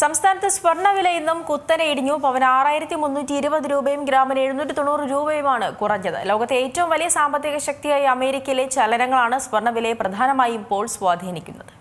സംസ്ഥാനത്ത് സ്വർണവില ഇന്നും കുത്തനെ ഇടിഞ്ഞു. പവൻ ആറായിരത്തി മുന്നൂറ്റി ഇരുപത് രൂപയും ഗ്രാമിന് എഴുന്നൂറ്റി തൊണ്ണൂറ് രൂപയുമാണ് കുറഞ്ഞത്. ലോകത്തെ ഏറ്റവും വലിയ സാമ്പത്തിക ശക്തിയായ അമേരിക്കയിലെ ചലനങ്ങളാണ് സ്വർണവിലയെ പ്രധാനമായും ഇപ്പോൾ സ്വാധീനിക്കുന്നത്.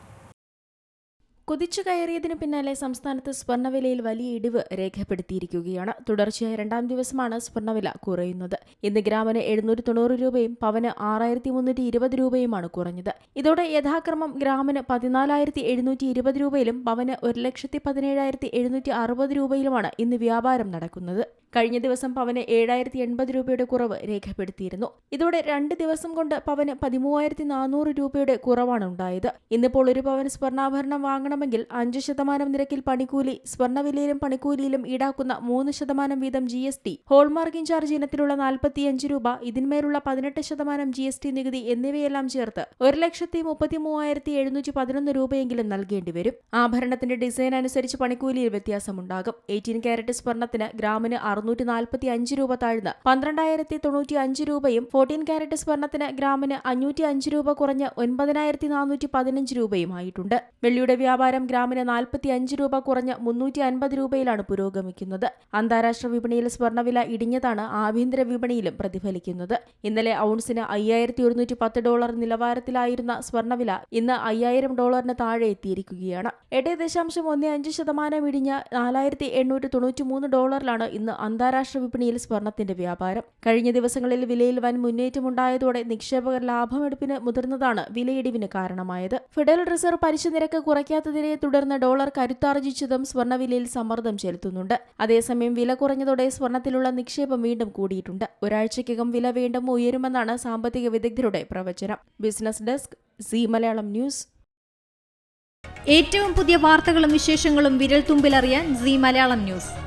കുതിച്ചു കയറിയതിനു പിന്നാലെ സംസ്ഥാനത്ത് സ്വർണവിലയിൽ വലിയ ഇടിവ് രേഖപ്പെടുത്തിയിരിക്കുകയാണ്. തുടർച്ചയായ രണ്ടാം ദിവസമാണ് സ്വർണവില കുറയുന്നത്. ഇന്ന് ഗ്രാമിന് എഴുന്നൂറ്റി തൊണ്ണൂറ് രൂപയും പവന് ആറായിരത്തി മുന്നൂറ്റി ഇരുപത് രൂപയുമാണ് കുറഞ്ഞത്. ഇതോടെ യഥാക്രമം ഗ്രാമിന് പതിനാലായിരത്തി എഴുന്നൂറ്റി ഇരുപത് രൂപയിലും പവന് ഒരു ലക്ഷത്തി പതിനേഴായിരത്തി എഴുന്നൂറ്റി അറുപത് രൂപയിലുമാണ് ഇന്ന് വ്യാപാരം നടക്കുന്നത്. കഴിഞ്ഞ ദിവസം പവന് ഏഴായിരത്തി എൺപത് രൂപയുടെ കുറവ് രേഖപ്പെടുത്തിയിരുന്നു. ഇതോടെ രണ്ട് ദിവസം കൊണ്ട് പവന് പതിമൂവായിരത്തി നാനൂറ് രൂപയുടെ കുറവാണ് ഉണ്ടായത്. ഇന്നിപ്പോൾ ഒരു പവൻ സ്വർണാഭരണം വാങ്ങണമെങ്കിൽ അഞ്ച് ശതമാനം നിരക്കിൽ പണിക്കൂലി സ്വർണവിലയിലും പണിക്കൂലിയിലും ഈടാക്കുന്ന മൂന്ന് ശതമാനം വീതം G S T hallmark in charge ഇനത്തിലുള്ള നാൽപ്പത്തിയഞ്ച് രൂപ ഇതിന്മേലുള്ള പതിനെട്ട് ശതമാനം ജി എസ് ടി നികുതി എന്നിവയെല്ലാം ചേർത്ത് ഒരു ലക്ഷത്തി മുപ്പത്തി മൂവായിരത്തി എഴുന്നൂറ്റി പതിനൊന്ന് രൂപയെങ്കിലും നൽകേണ്ടി വരും. ആഭരണത്തിന്റെ ഡിസൈൻ അനുസരിച്ച് പണിക്കൂലിയിൽ വ്യത്യാസമുണ്ടാകും. എയ്റ്റീൻ ക്യാരറ്റ് സ്വർണത്തിന് ഗ്രാമിന് അറുന്നൂറ്റി നാൽപ്പത്തി അഞ്ച് രൂപ താഴ്ന്ന്. പന്ത്രണ്ടായിരത്തി തൊണ്ണൂറ്റി അഞ്ച് രൂപയും ഫോർട്ടീൻ കാരറ്റ് സ്വർണത്തിന് ഗ്രാമിന് അഞ്ഞൂറ്റി അഞ്ച് രൂപ കുറഞ്ഞ് ഒൻപതിനായിരത്തി നാനൂറ്റി പതിനഞ്ച് രൂപയുമായിട്ടുണ്ട്. വെള്ളിയുടെ വ്യാപാരം ഗ്രാമിന് നാൽപ്പത്തി അഞ്ച് രൂപ കുറഞ്ഞ് മുന്നൂറ്റി അൻപത് രൂപയിലാണ് പുരോഗമിക്കുന്നത്. അന്താരാഷ്ട്ര വിപണിയിൽ സ്വർണവില ഇടിഞ്ഞതാണ് ആഭ്യന്തര വിപണിയിലും പ്രതിഫലിക്കുന്നത്. ഇന്നലെ ഔൺസിന് അയ്യായിരത്തി ഒരുന്നൂറ്റി പത്ത് ഡോളർ നിലവാരത്തിലായിരുന്ന സ്വർണവില ഇന്ന് അയ്യായിരം ഡോളറിന് താഴെ എത്തിയിരിക്കുകയാണ്. എട്ട് ദശാംശം ഒന്ന് അഞ്ച് ശതമാനം ഇടിഞ്ഞ് നാലായിരത്തി എണ്ണൂറ്റി തൊണ്ണൂറ്റി മൂന്ന് ഡോളറിലാണ് ഇന്ന് അന്താരാഷ്ട്ര വിപണിയിൽ സ്വർണത്തിന്റെ വ്യാപാരം. കഴിഞ്ഞ ദിവസങ്ങളിൽ വിലയിൽ വൻ മുന്നേറ്റമുണ്ടായതോടെ നിക്ഷേപകർ ലാഭമെടുപ്പിന് മുതിർന്നതാണ് വിലയിടിവിന് കാരണമായത്. ഫെഡറൽ റിസർവ് പലിശ നിരക്ക് കുറയ്ക്കാത്തതിനെ തുടർന്ന് ഡോളർ കരുത്താർജിച്ചതും സ്വർണവിലയിൽ സമ്മർദ്ദം ചെലുത്തുന്നുണ്ട്. അതേസമയം വില കുറഞ്ഞതോടെ സ്വർണത്തിലുള്ള നിക്ഷേപം വീണ്ടും കൂടിയിട്ടുണ്ട്. ഒരാഴ്ചയ്ക്കകം വില വീണ്ടും ഉയരുമെന്നാണ് സാമ്പത്തിക വിദഗ്ധരുടെ പ്രവചനം. Business desk Zee Malayalam news. ഏറ്റവും പുതിയ വാർത്തകളും വിശേഷങ്ങളും വിരൽ തുമ്പിലറിയാൻ സി മലയാളം ന്യൂസ്.